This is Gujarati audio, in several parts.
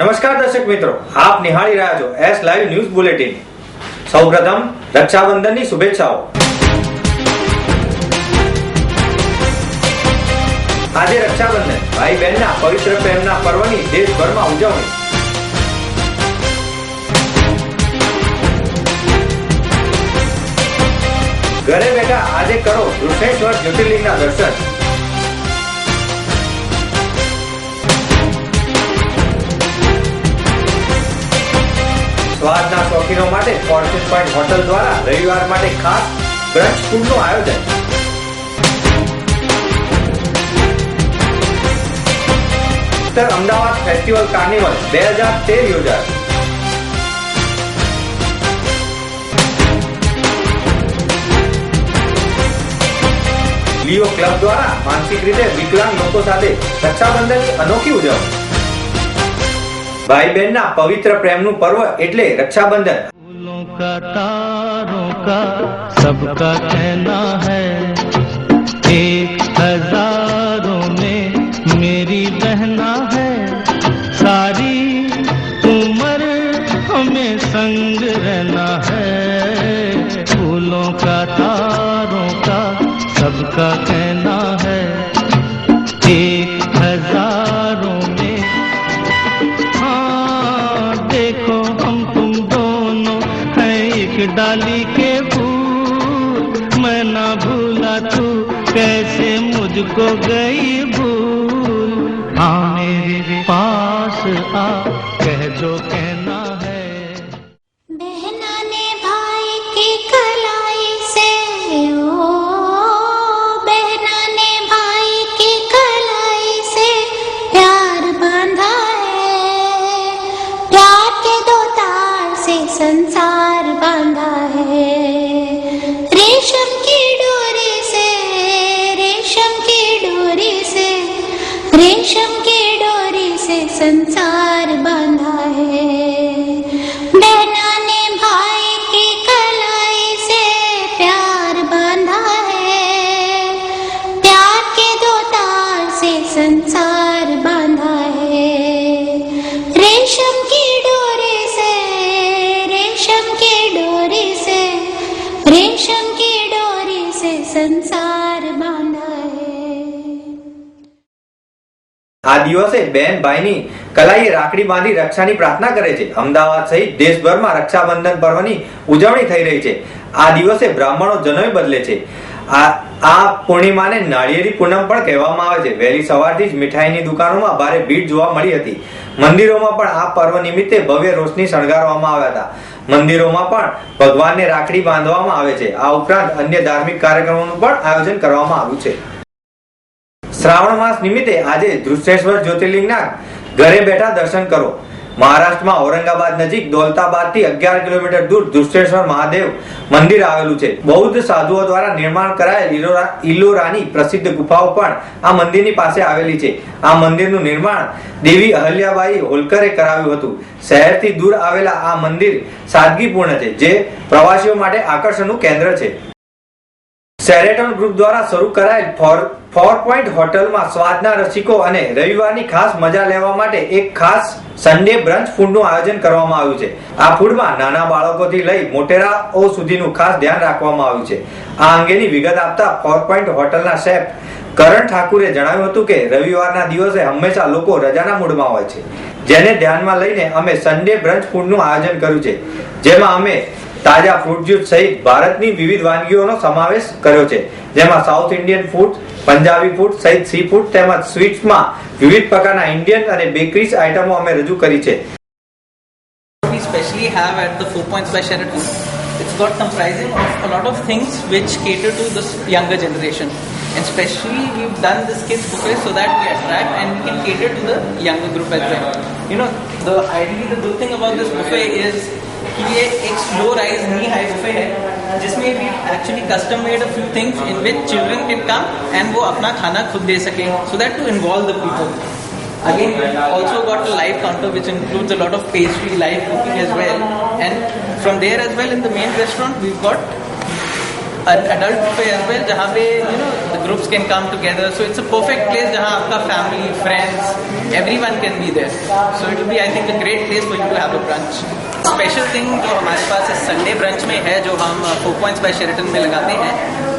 નમસ્કાર દર્શક મિત્રો, આપ નિહાળી રહ્યા છો એસ લાઈવ ન્યૂઝ બુલેટિન સૌપ્રથમ રક્ષાબંધનની શુભેચ્છાઓ. આજે રક્ષાબંધન ભાઈ બહેનના પવિત્ર પ્રેમના પર્વની દેશભરમાં ઉજવણી. ઘરે બેઠા આજે કરો વૃક્ષેશ્વર જ્યોતિર્લિંગના દર્શન. સ્વાદના શોખીનો માટે ફોર્ચ્યુન પોઈન્ટ હોટલ દ્વારા રવિવાર માટે ખાસ બ્રંચ ફૂડનું આયોજન. ઉત્તર અમદાવાદ ફેસ્ટિવલ કાર્નિવલ બે હજાર તેર યોજાયો. લિયો ક્લબ દ્વારા માનસિક રીતે વિકલાંગ લોકો સાથે રક્ષાબંધનની અનોખી ઉજવણી. ભાઈ બહેનના પવિત્ર પ્રેમનું પર્વ એટલે રક્ષાબંધન. સબકા મેરી બહેના સારી ઉમર હમે રહેના હૈ. ફૂલો કા તારો સબકા કહેના डाली के फूल, मैं ना भूला तू, कैसे मुझको गई भूल। हाँ मेरे पास आ, कह जो कहना આ દિવસે બેન ભાઈની કલાઈએ રાખડી બાંધી રક્ષાની પ્રાર્થના કરે છે. અમદાવાદ સહિત દેશભરમાં રક્ષાબંધન પર્વની ઉજવણી થઈ રહી છે. આ દિવસે બ્રાહ્મણો જનોય બદલે છે. આ આ પૂર્ણિમાને નાળિયેરી પૂનમ પણ કહેવામાં આવે છે. વહેલી સવારથી જ મીઠાઈની દુકાનોમાં ભારે ભીડ જોવા મળી હતી. મંદિરોમાં પણ આ પર્વ નિમિત્તે ભવ્ય રોશની શણગારવામાં આવ્યા હતા. મંદિરોમાં પણ ભગવાનને રાખડી બાંધવામાં આવે છે. આ ઉપરાંત અન્ય ધાર્મિક કાર્યક્રમોનું પણ આયોજન કરવામાં આવ્યું છે. શ્રાવણ માસ નિમિત્તે આજે ધૃષ્ટેશ્વર જ્યોતિર્લિંગના ઘરે બેઠા દર્શન કરો. મહારાષ્ટ્રમાં ઔરંગાબાદ નજીક દોલતાબાદથી અગિયાર કિલોમીટર દૂર ધૃષ્ટેશ્વર મહાદેવ મંદિર આવેલું છે. બૌદ્ધ સાધુઓ દ્વારા નિર્માણ કરાયેલ ઇલોરા- ઇલોરાની પ્રસિદ્ધ ગુફાઓ પણ આ મંદિરની પાસે આવેલી છે. આ મંદિરનું નિર્માણ દેવી અહલ્યાબાઈ હોલકરે કરાવ્યું હતું. શહેરથી દૂર આવેલા આ મંદિર સાદગીપૂર્ણ છે, જે પ્રવાસીઓ માટે આકર્ષણનું કેન્દ્ર છે. શેરેટન ગ્રુપ દ્વારા શરૂ કરાયેલ ફોર પોઈન્ટ હોટલમાં સ્વાદના રસિકો અને રવિવારની ખાસ મજા લેવા માટે એક ખાસ સન્ડે બ્રંચ ફૂડનું આયોજન કરવામાં આવ્યું છે. આ ફૂડમાં નાના બાળકોથી લઈ મોટેરાઓ સુધીનું ખાસ ધ્યાન રાખવામાં આવ્યું છે. આ અંગેની વિગત આપતા ફોર પોઈન્ટ હોટલના શેફ કરણ ઠાકુરે જણાવ્યું હતું કે રવિવારના દિવસે હંમેશા લોકો રજાના મૂડમાં હોય છે. જેને ધ્યાનમાં લઈને અમે સન્ડે બ્રંચ ફૂડનું આયોજન કર્યું છે. જેમાં અમે તાજા ફ્રૂટ જ્યુસ સહિત ભારતની વિવિધ વાનગીઓનો સમાવેશ કર્યો છે જેમાં South Indian food Punjabi food સહિત સી ફૂડ તેમજ સ્વીટ્સમાં વિવિધ પ્રકારના ઇન્ડિયન અને બેકરીઝ આઇટમો અમે રજૂ કરી છે we have at the Four Points by Sheraton, it's got comprising of a lot of things which cater to this younger generation. And especially we've done this kids buffet so that we attract and we can cater to the younger group as well. You know, the ideally the good thing about this buffet is कि ये एक slow rise knee high buffet है जिसमें भी actually custom made a few things in which children can come and वो अपना खाना खुद दे सके so that to involve the people Again, we've also got a live counter which includes a lot of pastry, live cooking as well. And from there as well in the main restaurant, we've got an adult buffet as well, जहाँ पे you know the groups can come together. So it's a perfect place जहाँ आपका family, friends, everyone can be there. So it will be, I think, a great place for you to have a brunch. Special thing जो हमारे पास इस संडे ब्रंच में है, जो हम फोर पॉइंट्स बाय शेरेटन में लगाते हैं,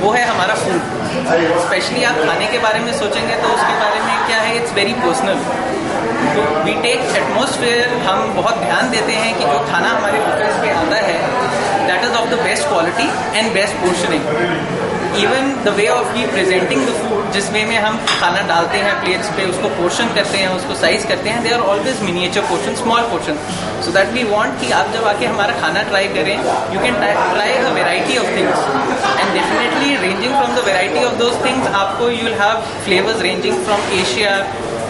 वो है हमारा फ़ूड स्पेशली आप खाने के बारे में सोचेंगे तो उसके बारे में क्या है इट्स वेरी पर्सनल तो वी टेक एटमोसफेयर हम बहुत ध्यान देते हैं कि जो खाना हमारे बुफेज पे आता है that is of the best quality and best portioning even the way of he presenting the food जिस वे में हम खाना डालते हैं प्लेट्स पे, उसको पोर्शन करते हैं, उसको साइज़ करते हैं they are always miniature portion small portion so that we want कि आप जब आके हमारा खाना ट्राई करें you can try a variety of things and definitely ranging from the variety of those things आपको you will have flavours ranging from Asia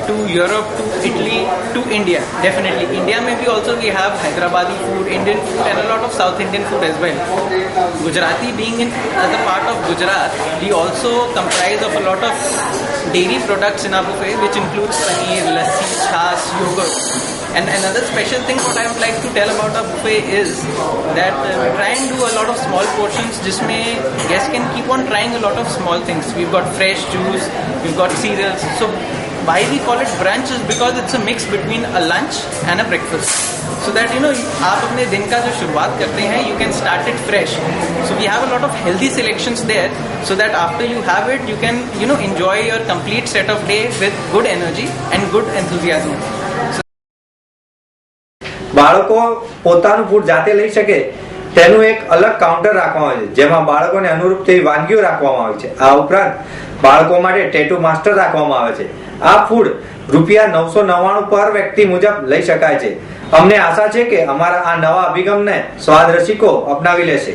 to Europe, to Italy, to India. Definitely. India maybe also we have Hyderabadi food, Indian food and a lot of South Indian food as well. Gujarati being in as a part of Gujarat, we also comprise of a lot of dairy products in our buffet which includes paneer, lassi, chas, yogurt. And another special thing what I would like to tell about our buffet is that uh, we try and do a lot of small portions जिसमें guests can keep on trying a lot of small things. We've got fresh juice, we've got cereals. So why we call it brunch is because it's a mix between a lunch and a breakfast so that you know आप अपने दिन का जो शुरुआत करते हैं you can start it fresh so we have a lot of healthy selections there so that after you have it you can you know enjoy your complete set of day with good energy and good enthusiasm બાળકો પોતાનું ફૂડ જાતે લઈ શકે તેનું એક અલગ કાઉન્ટર રાખવામાં આવે છે જેમાં બાળકોને અનુરૂપ તેવી વાનગીઓ રાખવામાં આવે છે આ ઉપરાંત બાળકો માટે ટેટુ માસ્ટર રાખવામાં આવે છે આ ફૂડ રૂપિયા નવસો નવ્વાણું પર વ્યક્તિ મુજબ લઈ શકાય છે. અમને આશા છે કે અમારા આ નવા અભિગમને સ્વાદ રસિકો અપનાવી લેશે.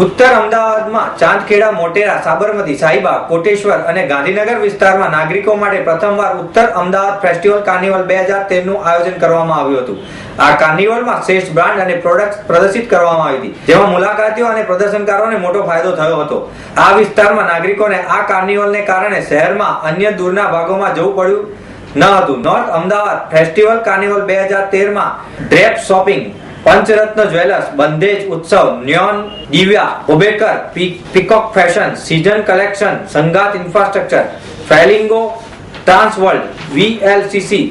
ઉત્તર અમદાવાદમાં ચાંદખેડા, મોટેરા, સાબરમતી શાહીબાગ કોટેશ્વર અને ગાંધીનગર વિસ્તારમાં નાગરિકો માટે પ્રથમવાર ઉત્તર અમદાવાદ ફેસ્ટિવલ કાર્નિવલ બે હજાર તેરનું આયોજન કરવામાં આવ્યું હતું. આ કાર્નિવલમાં શ્રેષ્ઠ બ્રાન્ડ અને પ્રોડક્ટ પ્રદર્શિત કરવામાં આવી હતી, જેમાં મુલાકાતીઓ અને પ્રદર્શનકારોને મોટો ફાયદો થયો હતો. આ વિસ્તારમાં નાગરિકોને આ કાર્નિવલને કારણે શહેરમાં અન્ય દૂરના ભાગોમાં જવું પડ્યું ન હતું. નોર્થ અમદાવાદ ફેસ્ટિવલ કાર્નિવલ બે હજાર તેરમાં drape shopping Panchratna jewellers, Bandhej Utsav, neon, Divya ઓબેકર peacock fashion, season collection સંગાત infrastructure, ફેલિંગો, trans world VLCC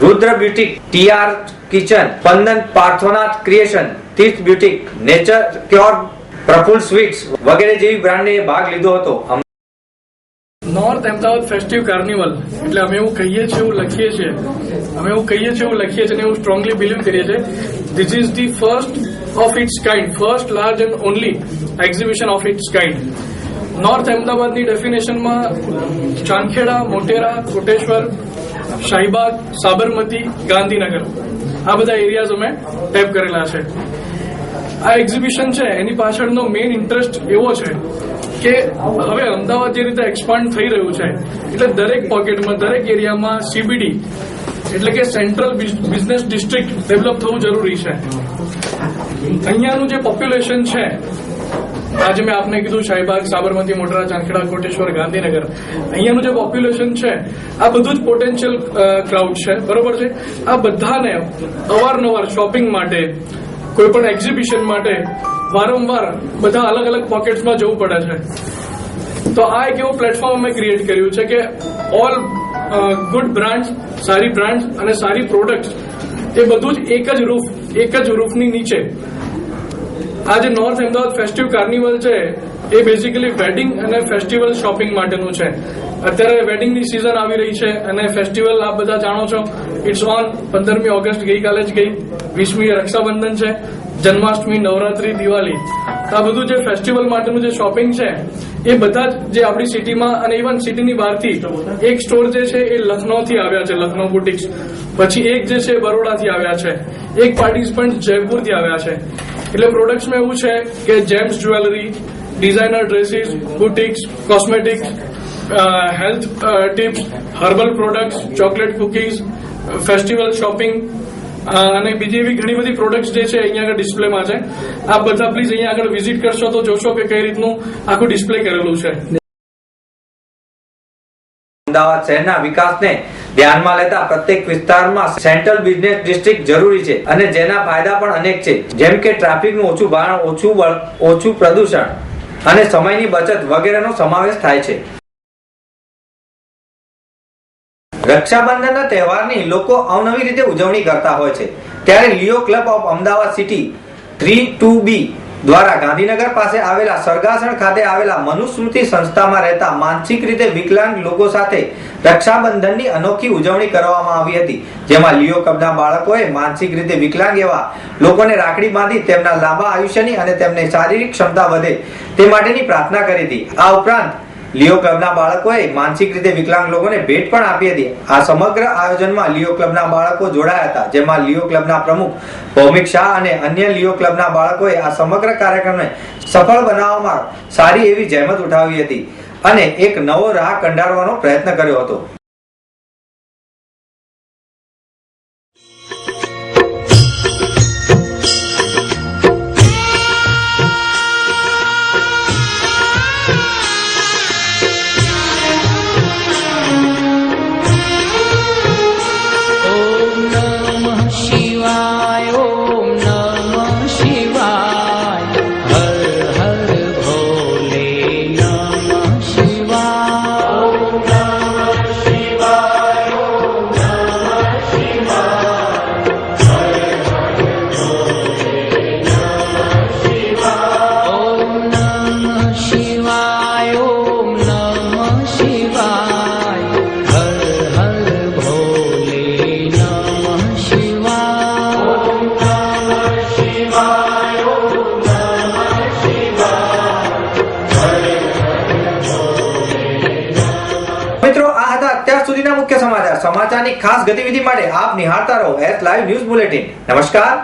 Rudra boutique TR kitchen, Spandan પાર્થોનાથ creation, Tirth boutique, nature cure Praful sweets વગેરે જેવી બ્રાન્ડે ભાગ લીધો હતો. North Ahmedabad festive carnival. એટલે અમે એવું કહીએ છીએ, એવું લખીએ છીએ. અમે એવું કહીએ છીએ, એવું લખીએ છીએ અને એવું સ્ટ્રોંગલી બિલીવ કરીએ છીએ. This is the first of its kind first large and only exhibition of its kind north અમદાવાદની ડેફિનેશનમાં ચાંદખેડા મોટેરા, કોટેશ્વર, શાહીબાગ, સાબરમતી, ગાંધીનગર. આ બધા એરિયાઝ અમે ટેપ કરેલા છે. આ એક્ઝિબિશન છે, એની પાછળનો મેઇન ઇન્ટરેસ્ટ એવો છે કે હવે અમદાવાદ જે રીતે એક્સપાન્ડ થઈ રહ્યું છે, એટલે દરેક પોકેટમાં દરેક એરિયામાં સીબીડી એટલે કે સેન્ટ્રલ બિઝનેસ ડિસ્ટ્રિક્ટ ડેવલપ થવું જરૂરી છે. અહીંયાનું જે પોપ્યુલેશન છે, આજે મેં આપને કીધું શાહીબાગ, સાબરમતી મોટરા ચાંદખેડા, કોટેશ્વર, ગાંધીનગર. અહીંયાનું જે પોપ્યુલેશન છે, આ બધું જ પોટેન્શિયલ ક્રાઉડ છે. બરોબર છે? આ બધાને અવારનવાર શોપિંગ માટે કોઈ પણ એક્ઝિબિશન માટે વારંવાર બધા અલગ અલગ પોકેટ્સમાં જવું પડે છે. તો આ એક એવું પ્લેટફોર્મ અમે ક્રિએટ કર્યું છે કે ઓલ ગુડ બ્રાન્ડ સારી બ્રાન્ડ અને સારી પ્રોડક્ટ એ બધું જ એક જ રૂફ એક જ રૂફની નીચે આ જે નોર્થ અમદાવાદ ફેસ્ટિવ કાર્નિવલ છે. એ બેઝિકલી વેડિંગ અને ફેસ્ટિવલ શોપિંગ માટેનું છે. અત્યારે વેડિંગની સિઝન આવી રહી છે અને ફેસ્ટિવલ આપ બધા જાણો છો. ઇટ્સ ઓન પંદરમી ઓગસ્ટ ગઈકાલે જ ગઈ. વીસમી રક્ષાબંધન છે. જન્માષ્ટમી, નવરાત્રી, દિવાળી. આ બધું જે ફેસ્ટિવલ માટેનું જે શોપિંગ છે, એ બધા જ જે આપણી સિટીમાં અને ઇવન સિટીની બહારથી એક સ્ટોર જે છે એ લખનૌથી આવ્યા છે, લખનૌ બુટિક્સ પછી એક જે છે બરોડાથી આવ્યા છે. એક પાર્ટિસિપન્ટ જયપુરથી આવ્યા છે. એટલે પ્રોડક્ટ્સમાં એવું છે કે gems jewellery designer dresses boutiques cosmetics health tips herbal products chocolate cookies festival shopping અને બીજી એવી ઘણી બધી પ્રોડક્ટ્સ જે છે અહીંયા આગળ ડિસ્પ્લેમાં છે. આ બધા પ્લીઝ અહીંયા આગળ વિઝિટ કરશો તો જોશો કે કઈ રીતનું આખું ડિસ્પ્લે કરેલું છે. અમદાવાદ શહેરના વિકાસને ધ્યાનમાં લેતા પ્રત્યેક વિસ્તારમાં સેન્ટ્રલ બિઝનેસ ડિસ્ટ્રિક્ટ જરૂરી છે અને જેના ફાયદા પણ અનેક છે. જેમ કે ટ્રાફિકનું ઓછું ભારણ, ઓછું ઓછું પ્રદૂષણ અને સમયની બચત વગેરેનો સમાવેશ થાય છે. રક્ષાબંધનના તહેવારની લોકો અવનવી રીતે ઉજવણી કરતા હોય છે. ત્યારે Leo club of Ahmedabad city three two B દ્વારા ગાંધીનગર પાસે આવેલા સરગાસણ ખાતે આવેલા મનુસ્મૃતિ સંસ્થામાં રહેતા માનસિક રીતે વિકલાંગ લોકો સાથે રક્ષાબંધનની અનોખી ઉજવણી કરવામાં આવી હતી, જેમાં લિયો કબના બાળકોએ માનસિક રીતે વિકલાંગ એવા લોકોને રાખડી બાંધી તેમના લાંબા આયુષ્યની અને તેમની શારીરિક ક્ષમતા વધે તે માટેની પ્રાર્થના કરી હતી. આ ઉપરાંત લિયો ક્લબના બાળકોએ માનસિક રીતે વિકલાંગ લોકોને ભેટ પણ આપી હતી. આ સમગ્ર આયોજનમાં લિયો ક્લબના બાળકો જોડાયા હતા, જેમાં લિયો ક્લબના પ્રમુખ ભૌમિક શાહ અને અન્ય લિયો ક્લબના બાળકોએ આ સમગ્ર કાર્યક્રમને સફળ બનાવવામાં સારી એવી જહેમત ઉઠાવી હતી અને એક નવો રાહ કંડારવાનો પ્રયત્ન કર્યો હતો. સમાચારની ખાસ ગતિવિધિ માટે આપ નિહાળતા રહો. એસ લાઈવ ન્યૂઝ બુલેટિન નમસ્કાર.